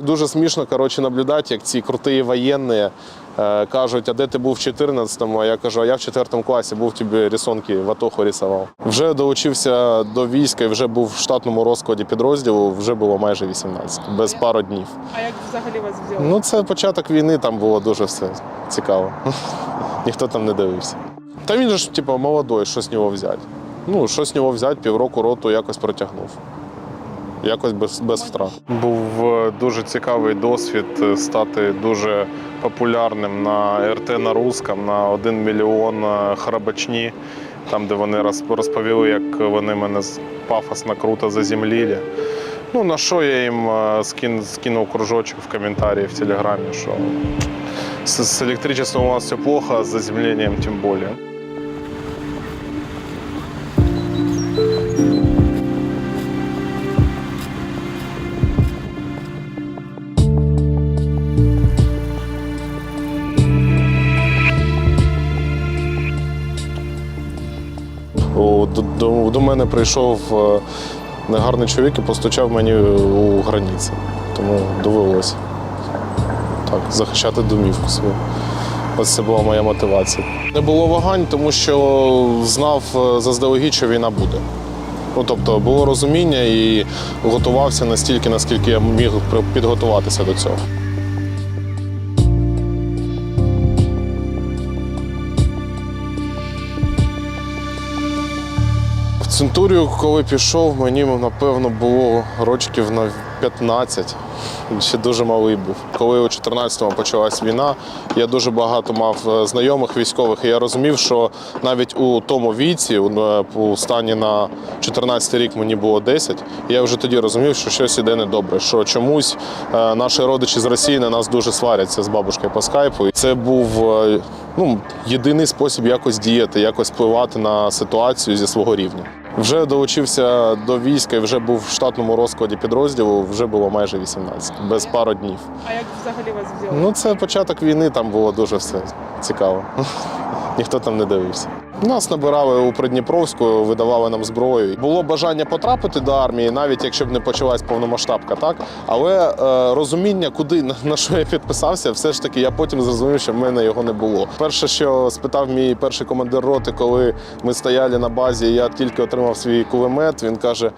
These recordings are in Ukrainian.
Дуже смішно коротше, наблюдати, як ці круті воєнні е, кажуть, а де ти був в 14-му? А я кажу, а я в 4 класі був тобі рисунки в Атоху рисував. Вже долучився до війська і вже був в штатному розкладі підрозділу, вже було майже 18, без пару днів. А як взагалі вас взяли? Ну, це початок війни, там було дуже все цікаво. Ніхто там не дивився. Та він же ж, типу, молодой, що з нього взяти? Ну, що з нього взяти, півроку роту якось протягнув. Якось без, без втрат. Був е, дуже цікавий досвід е, стати дуже популярним на РТ на Русском на 1 мільйон е, Харабачні, там, де вони роз- розповіли, як вони мене пафосно круто заземліли. Ну, на що я їм скин, скинув кружочок в коментарі в Телеграмі, що з, з електричеством у нас все плохо, з заземленням тим більше. До, мене прийшов е, негарний чоловік і постучав мені у границі. Тому довелося так, захищати домівку свою. Ось це була моя мотивація. Не було вагань, тому що знав е, заздалегідь, що війна буде. Ну, тобто було розуміння і готувався настільки, наскільки я міг підготуватися до цього. Центурію, коли пішов, мені напевно було рочків на 15. Ще дуже малий був. Коли у 14-му почалась війна, я дуже багато мав е, знайомих військових, і я розумів, що навіть у тому віці, у е, стані на 14 рік мені було 10, і я вже тоді розумів, що щось іде недобре, що чомусь е, наші родичі з Росії на нас дуже сваряться з бабушкою по скайпу. І це був ну, єдиний спосіб якось діяти, якось впливати на ситуацію зі свого рівня. Вже долучився до війська і вже був в штатному розкладі підрозділу, вже було майже 18, без пару днів. А як взагалі вас взяли? Ну, це початок війни, там було дуже все цікаво. Ніхто там не дивився. Нас набирали у Придніпровську, видавали нам зброю. Було бажання потрапити до армії, навіть якщо б не почалась повномасштабка, так але е, розуміння, куди на, що я підписався, все ж таки я потім зрозумів, що в мене його не було. Перше, що спитав мій перший командир роти, коли ми стояли на базі, я тільки отримав свій кулемет. Він каже: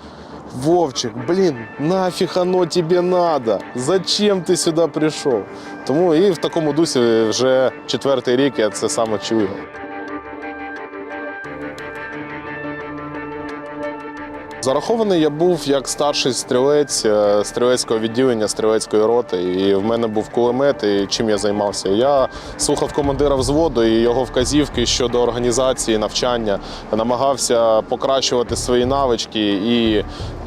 Вовчик, блін, нафіг оно тебе надо? Зачем ти сюди прийшов? Тому і в такому дусі вже четвертий рік я це саме чую. Зарахований я був як старший стрілець е, стрілецького відділення стрілецької роти, і в мене був кулемет, і чим я займався. Я слухав командира взводу і його вказівки щодо організації навчання, намагався покращувати свої навички і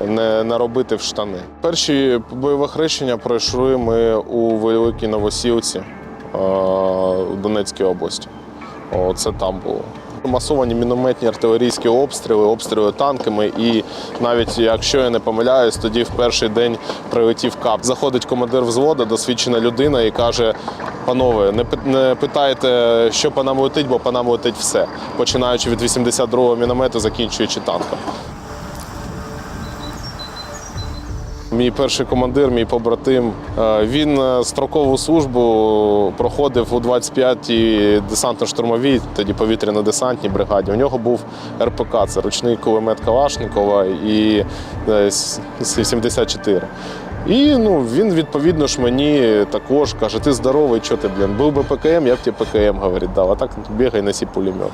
не, не робити в штани. Перші бойове хрещення пройшли ми у Великій Новосілці е, у Донецькій області. Це там було. Масовані мінометні артилерійські обстріли, обстріли танками. І навіть якщо я не помиляюсь, тоді в перший день прилетів кап. Заходить командир взводу, досвідчена людина, і каже: панове, не питайте, що по нам летить, бо по нам летить все, починаючи від 82-го міномету, закінчуючи танком. Мій перший командир, мій побратим, е, він е, строкову службу проходив у 25-й десантно-штурмовій, тоді повітряно-десантній бригаді. У нього був РПК, це ручний кулемет Калашникова і е, с- с- 74. І ну, він відповідно ж мені також каже: ти здоровий, що ти, блін, був би ПКМ, я б тебе ПКМ говорить, дав, а так бігай носі пулемет.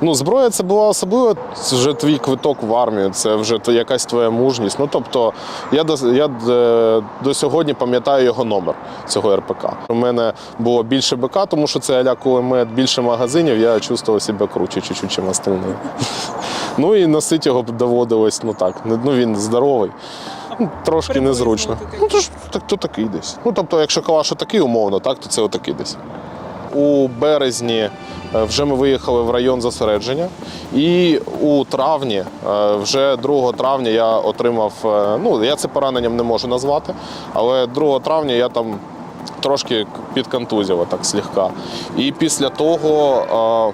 Ну, зброя це була особливо, це вже твій квиток в армію, це вже якась твоя мужність. Ну тобто, я до, я е, до сьогодні пам'ятаю його номер цього РПК. У мене було більше БК, тому що це аля кулемет, більше магазинів, я чувствував себе круче чуть-чуть, чим остальні. Ну і носити його доводилось, ну так. Ну він здоровий. Трошки незручно. Ну, то ж так, то такий десь. Ну, тобто, якщо калаш такий умовно, так, то це отакий десь. У березні е, вже ми виїхали в район зосередження, і у травні, е, вже 2 травня, я отримав. е, Ну, я це пораненням не можу назвати, але 2 травня я там трошки підконтузило, так слегка. І після того.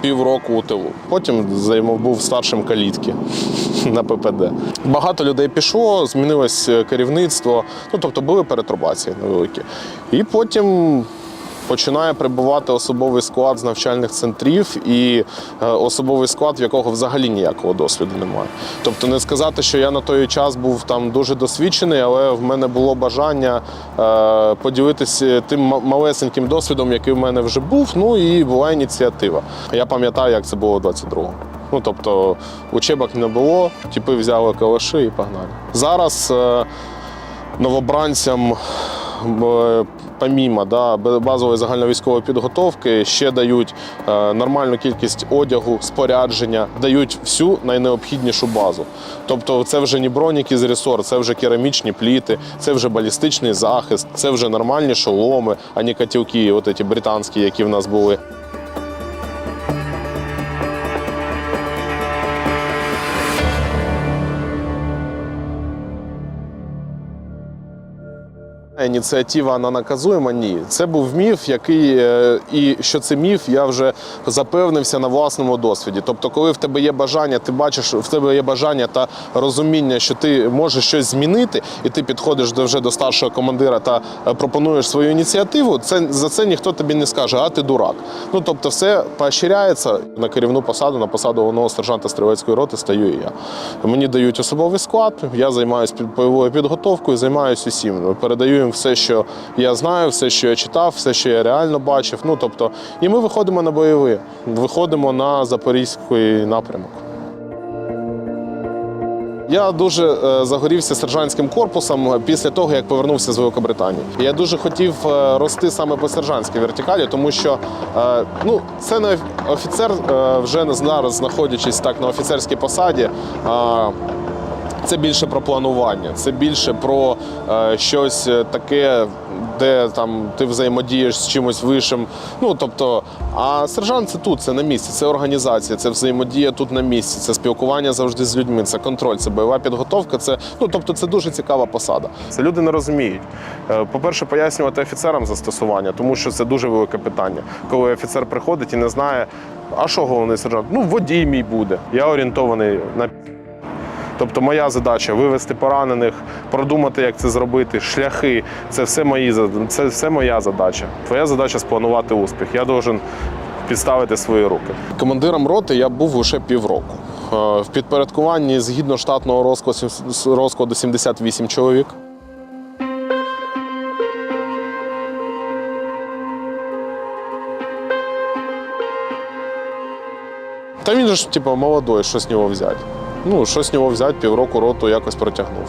Півроку у тилу. Потім був старшим калітки на ППД. Багато людей пішло, змінилось е, керівництво. Ну тобто були перетрубації невеликі. І потім. Починає прибувати особовий склад з навчальних центрів і е, особовий склад, в якого взагалі ніякого досвіду немає. Тобто, не сказати, що я на той час був там дуже досвідчений, але в мене було бажання е, поділитися тим малесеньким досвідом, який в мене вже був. Ну і була ініціатива. Я пам'ятаю, як це було 22-му. Ну тобто учебок не було, типи взяли калаші і погнали. Зараз е, новобранцям помімо да, базової загальновійськової підготовки ще дають е, нормальну кількість одягу, спорядження, дають всю найнеобхіднішу базу. Тобто це вже не броніки з ресор, це вже керамічні пліти, це вже балістичний захист, це вже нормальні шоломи, а не котілки, от ці британські, які в нас були. Ініціатива вона наказуєма? Ні. Це був міф, який е, і що це міф, я вже запевнився на власному досвіді. Тобто, коли в тебе є бажання, ти бачиш, в тебе є бажання та розуміння, що ти можеш щось змінити, і ти підходиш до вже до старшого командира та е, пропонуєш свою ініціативу. Це за це ніхто тобі не скаже, а ти дурак. Ну тобто, все поощряється на керівну посаду, на посаду головного сержанта стрілецької роти стаю і я. Мені дають особовий склад, я займаюся бойовою підготовкою, займаюся усім. Передаю їм все, що я знаю, все, що я читав, все, що я реально бачив. Ну тобто, і ми виходимо на бойові, виходимо на Запорізький напрямок. Я дуже е, загорівся сержантським корпусом після того, як повернувся з Великобританії. Я дуже хотів е, рости саме по сержантській вертикалі, тому що е, ну, це не офіцер, е, вже зараз знаходячись так на офіцерській посаді. Це більше про планування, це більше про е, щось е, таке, де там ти взаємодієш з чимось вищим. Ну тобто, а сержант це тут, це на місці, це організація, це взаємодія тут на місці, це спілкування завжди з людьми, це контроль, це бойова підготовка. Це ну тобто, це дуже цікава посада. Це люди не розуміють. Е, По-перше, пояснювати офіцерам застосування, тому що це дуже велике питання. Коли офіцер приходить і не знає, а що головний сержант? Ну, водій мій буде. Я орієнтований на Тобто моя задача вивести поранених, продумати, як це зробити, шляхи. Це все мої це все моя задача. Твоя задача спланувати успіх. Я должен підставити свої руки. Командиром роти я був лише півроку. Е, В підпорядкуванні згідно штатного розкладу, розкладу 78 чоловік. Та він же ж, типу, молодой, що з нього взяти? Ну, що з нього взяти, півроку роту якось протягнув.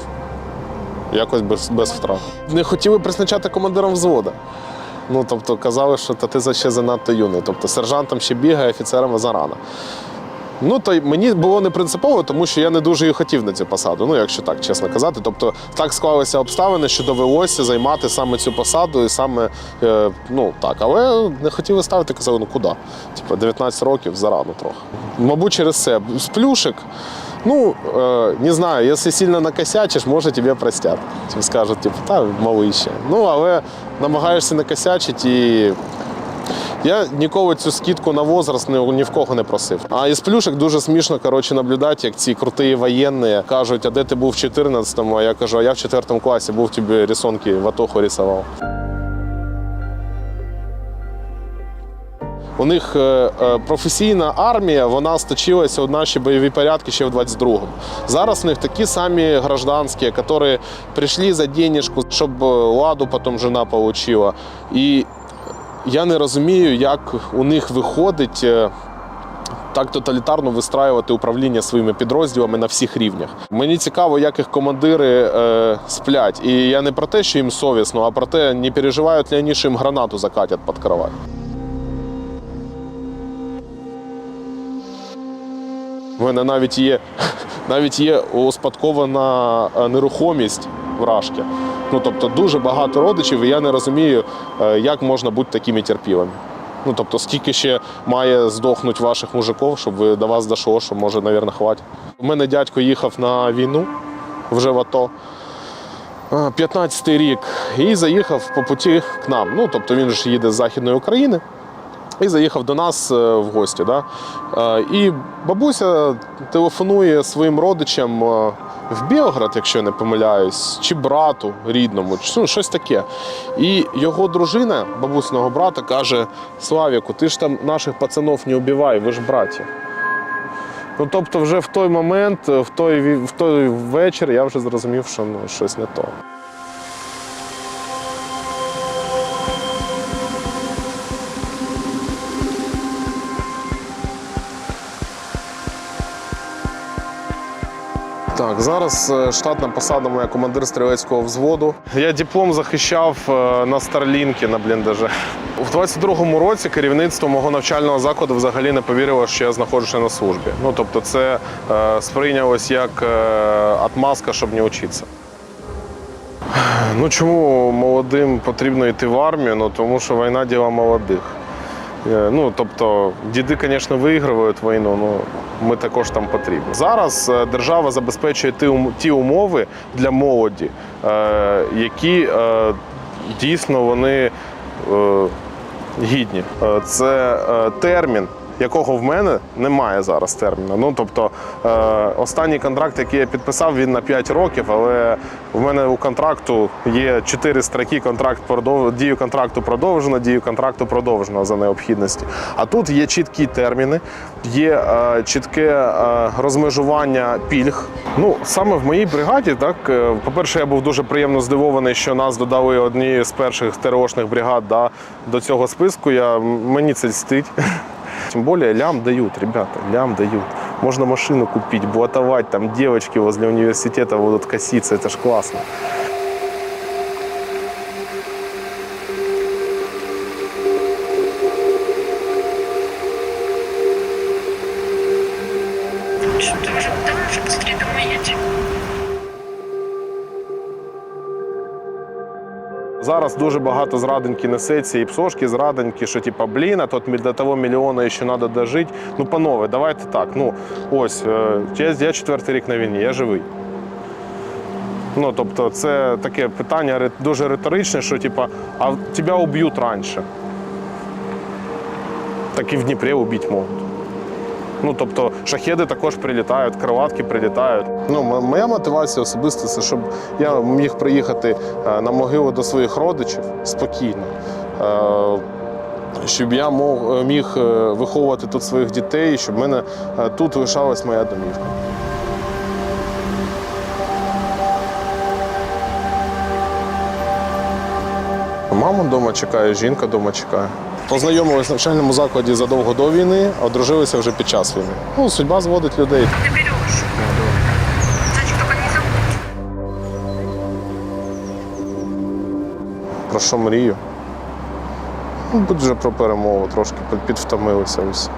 Якось без, без втрат. Не хотіли призначати командиром взвода. Ну, тобто казали, що та ти ще занадто юний. Тобто сержантом ще бігає, офіцером зарано. Ну, то мені було не принципово, тому що я не дуже і хотів на цю посаду. Ну, якщо так чесно казати. Тобто так склалися обставини, що довелося займати саме цю посаду, і саме е, ну так. Але не хотіли ставити, казали, ну куди? Типу, 19 років зарано трохи. Мабуть, через це. З плюшек. Ну, э, не знаю, если сильно накосячиш, може тебе простять. Тобі скажуть, типу, та малий ще. Ну, але намагаєшся накосячити і я ніколи цю скидку на возраст ні, в кого не просив. А із плюшек дуже смішно коротше, наблюдати, як ці круті воєнні кажуть, а де ти був в 14-му, а я кажу, а я в 4 класі був тобі рисунки в Атоху рисував. У них е, е, професійна армія, вона сточилася у наші бойові порядки ще в 22-му. Зараз у них такі самі гражданські, які прийшли за денежку, щоб е, ладу потім жена отримала. І я не розумію, як у них виходить. Так тоталітарно вистраювати управління своїми підрозділами на всіх рівнях. Мені цікаво, як їх командири е, сплять. І я не про те, що їм совісно, а про те, не переживають ли вони, що їм гранату закатять під кровать. У мене навіть є, навіть є успадкована е, нерухомість в Рашки. Ну тобто дуже багато родичів, і я не розумію, е, як можна бути такими терпілими. Ну тобто, скільки ще має здохнути ваших мужиків, щоб ви до вас дійшло, що може, мабуть, хватить. У мене дядько їхав на війну вже в АТО. 15-й рік і заїхав по путі к нам. Ну тобто він ж їде з Західної України. І заїхав до нас е, в гості. Да? Е, І бабуся телефонує своїм родичам е, в Білград, якщо я не помиляюсь, чи брату рідному, чи ну, щось таке. І його дружина, бабусиного брата, каже: Славіку, ти ж там наших пацанов не убивай, ви ж браті. Ну, тобто, вже в той момент, в той, в той вечір, я вже зрозумів, що ну, щось не то. Так, зараз е, штатна посада моя командир стрілецького взводу. Я диплом захищав е, на Старлінки на бліндажі. У 22-му році керівництво мого навчального закладу взагалі не повірило, що я знаходжуся на службі. Ну тобто, це е, сприйнялось як отмазка, щоб не вчитися. Ну чому молодим потрібно йти в армію? Ну тому що війна діла молодих. Е, Ну, тобто, діди, звісно, виіграють війну, але ми також там потрібні. Зараз е, держава забезпечує ті, умови для молоді, е, які дійсно вони гідні. Це термін. Якого в мене немає зараз терміну. Ну тобто е, останній контракт, який я підписав, він на 5 років, але в мене у контракту є 4 строки. Контракт продов... дію контракту продовжено, дію контракту продовжено за необхідності. А тут є чіткі терміни, є е, чітке е, розмежування пільг. Ну саме в моїй бригаді, так е, по-перше, я був дуже приємно здивований, що нас додали однією з перших ТРОшних бригад да, до цього списку. Я мені це льстить. Тем более лям дают, ребята, лям дают. Можно машину купить, блатовать, там девочки возле университета будут коситься, это ж классно. Зараз дуже багато зрадоньки несеться і псошки зрадоньки, що типа, блін, а тут до того мільйона ще треба дожити. Ну, панове, давайте так. Ну, ось, е, я, я четвертий рік на війні, я живий. Ну, тобто, це таке питання дуже риторичне, що типа, а тебе уб'ють раніше. Так і в Дніпрі убити можуть. Ну, тобто, шахеди також прилітають, кроватки прилітають. Ну, моя мотивація особисто це, щоб я міг приїхати е, на могилу до своїх родичів спокійно. Е, Щоб я е, міг виховувати тут своїх дітей, щоб в мене тут лишалась моя домівка. Мама вдома чекає, жінка вдома чекає. Познайомились в навчальному закладі задовго до війни, а одружилися вже під час війни. Ну, судьба зводить людей. Забудь. Про що мрію? Ну, Будь вже про перемогу, трошки підвтомилися усі.